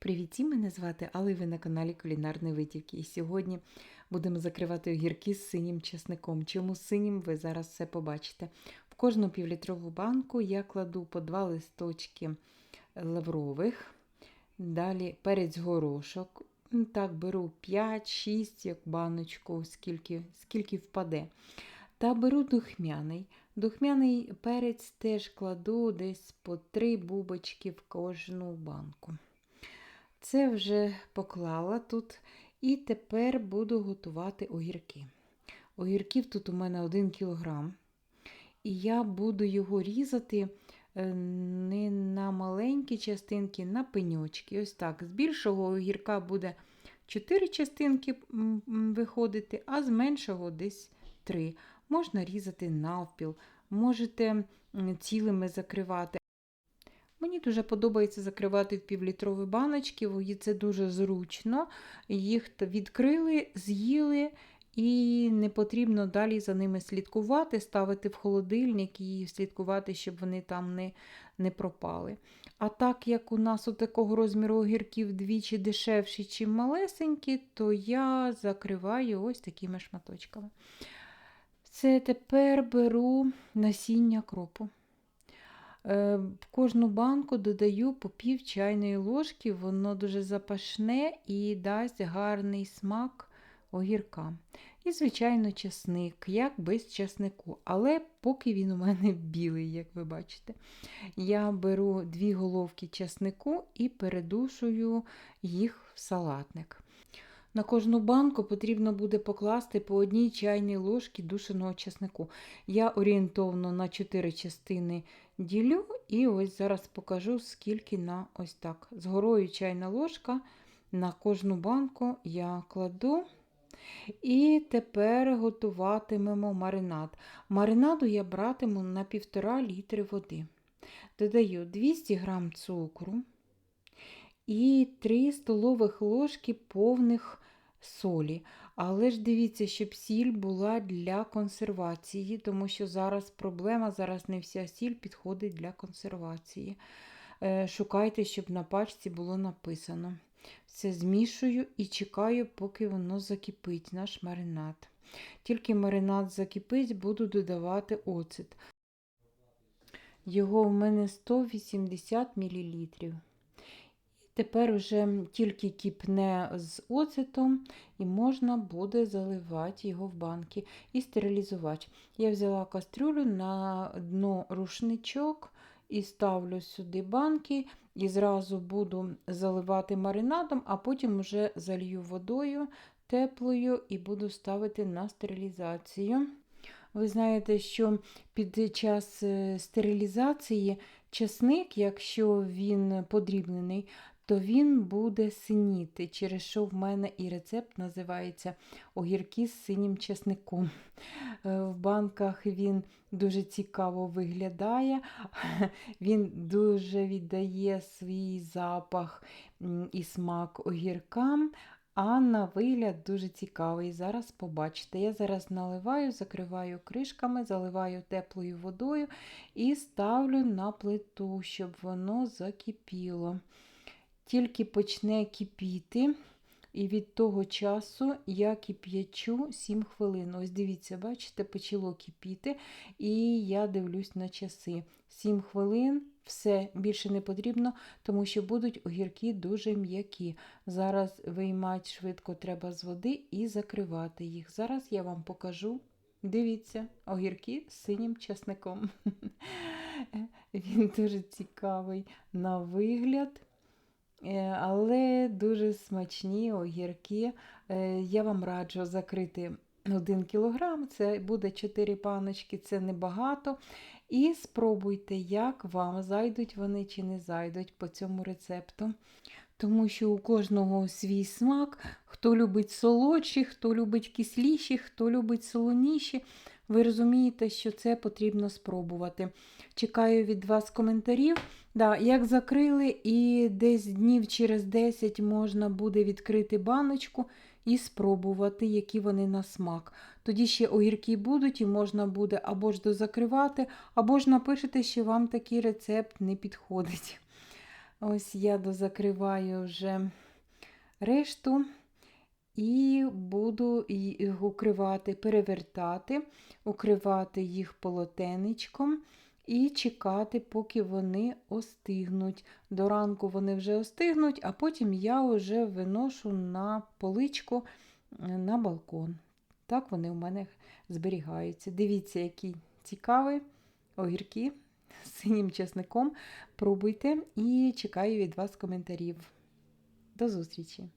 Привіт, мене звати і ви на каналі Кулінарної Витівки. І сьогодні будемо закривати огірки з синім чесником. Чому синім, ви зараз все побачите. В кожну півлітрову банку я кладу по два листочки лаврових, далі перець горошок. Так, беру 5-6 як баночку, скільки, скільки впаде. Та беру духмяний. Духмяний перець теж кладу десь по 3 бубочки в кожну банку. Це вже поклала тут. І тепер буду готувати огірки. Огірків тут у мене 1 кілограм. І я буду його різати е, не на маленькі частинки, на пеньочки. Ось так. З більшого огірка буде 4 частинки виходити, а з меншого десь 3. Можна різати навпіл, можете цілими закривати. Мені дуже подобається закривати в півлітрові баночки, бо це дуже зручно. Їх відкрили, з'їли, і не потрібно далі за ними слідкувати, ставити в холодильник і слідкувати, щоб вони там не, не пропали. А так як у нас у такого розміру огірків двічі дешевші, чим малесенькі, то я закриваю ось такими шматочками. Це тепер беру насіння кропу. Е, В кожну банку додаю по пів чайної ложки, воно дуже запашне і дасть гарний смак огіркам. І, звичайно, чесник, як без чеснику, але поки він у мене білий, як ви бачите. Я беру дві головки чеснику і передушую їх в салатник. На кожну банку потрібно буде покласти по одній чайній ложці душеного чеснику. Я орієнтовно на 4 частини ділю, і ось зараз покажу, скільки на ось так. З горою чайна ложка на кожну банку я кладу. І тепер готуватимемо маринад. Маринаду я братиму на 1,5 літри води. Додаю 200 г цукру і 3 столових ложки повних солі. Але ж дивіться, щоб сіль була для консервації, тому що зараз проблема, зараз не вся сіль підходить для консервації. Е, Шукайте, щоб на пачці було написано. Все змішую і чекаю, поки воно закипить, наш маринад. Тільки маринад закипить, буду додавати оцет. Його в мене 180 мл. Тепер вже тільки кипне з оцетом, і можна буде заливати його в банки і стерилізувати. Я взяла кастрюлю на дно рушничок і ставлю сюди банки, і зразу буду заливати маринадом, а потім вже залью водою теплою і буду ставити на стерилізацію. Ви знаєте, що під час е, стерилізації часник, якщо він подрібнений, то він буде синіти, через що в мене і рецепт називається огірки з синім чесником. Е, в банках він дуже цікаво виглядає, він дуже віддає свій запах і смак огіркам. А на вигляд дуже цікавий. Зараз побачите. Я зараз наливаю, закриваю кришками, заливаю теплою водою і ставлю на плиту, щоб воно закипіло тільки почне кипіти, і від того часу я кип'ячу 7 хвилин. Ось дивіться, бачите, почало кипіти, і я дивлюсь на часи. 7 хвилин, все більше не потрібно, тому що будуть огірки дуже м'які. Зараз виймати швидко треба з води і закривати їх. Зараз я вам покажу. Дивіться, огірки з синім часником. Він дуже цікавий на вигляд. Е, але дуже смачні огірки. Е, я вам раджу закрити 1 кг, це буде 4 паночки, це небагато. І спробуйте, як вам зайдуть вони чи не зайдуть по цьому рецепту. Тому що у кожного свій смак, хто любить солодші, хто любить кисліші, хто любить солоніші. Ви розумієте, що це потрібно спробувати. Чекаю від вас коментарів. Да, Як закрили, і десь днів через 10 можна буде відкрити баночку і спробувати, які вони на смак. Тоді ще огірки будуть, і можна буде або ж дозакривати, або ж напишете, що вам такий рецепт не підходить. Ось я дозакриваю вже решту і буду їх укривати, перевертати, укривати їх полотенечком і чекати, поки вони остигнуть. До ранку вони вже остигнуть, а потім я вже виношу на поличку е, на балкон. Так вони у мене зберігаються. Дивіться, які цікаві огірки з синім чесником. Пробуйте і чекаю від вас коментарів. До зустрічі!